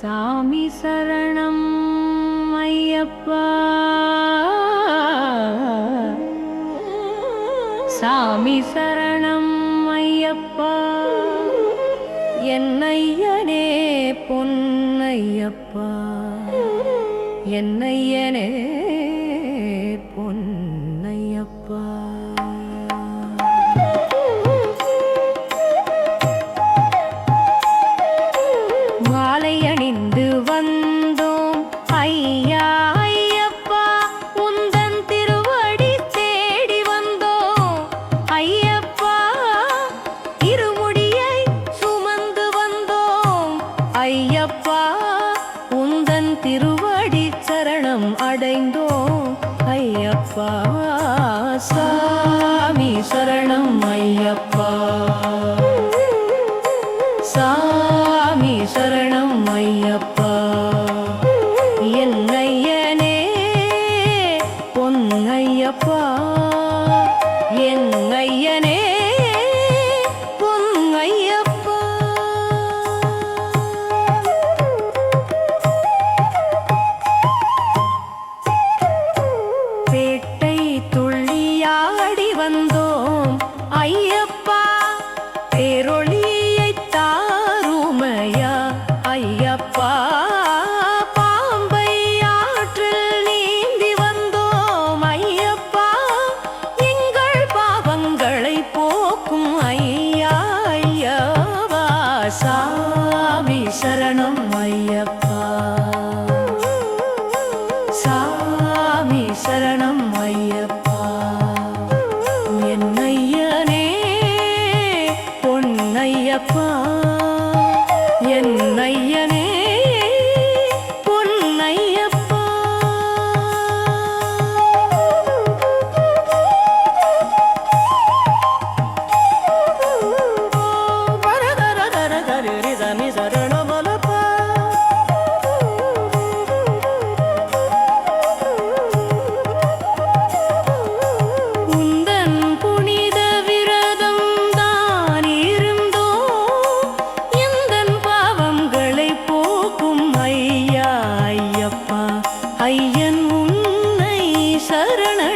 சாமி சரணம் ஐயப்பா. சாமி சரணம் ஐயப்பா. என்னையனே பொன்னையப்பா. என்னையனே அப்பா உந்தன் திருவடி சரணம் அடைந்தோம். ஐயப்பா சாமி சரணம் ஐயப்பா. சாமி சரணம் ஐயப்பா. என்னையனே பொன்னையப்பா என் பேரொளியை தாருமையா? ஐயப்பா பாம்பை ஆற்றில் நீந்தி வந்தோம் ஐயப்பா. எங்கள் பாவங்களை போக்கும் ஐயா ശരണ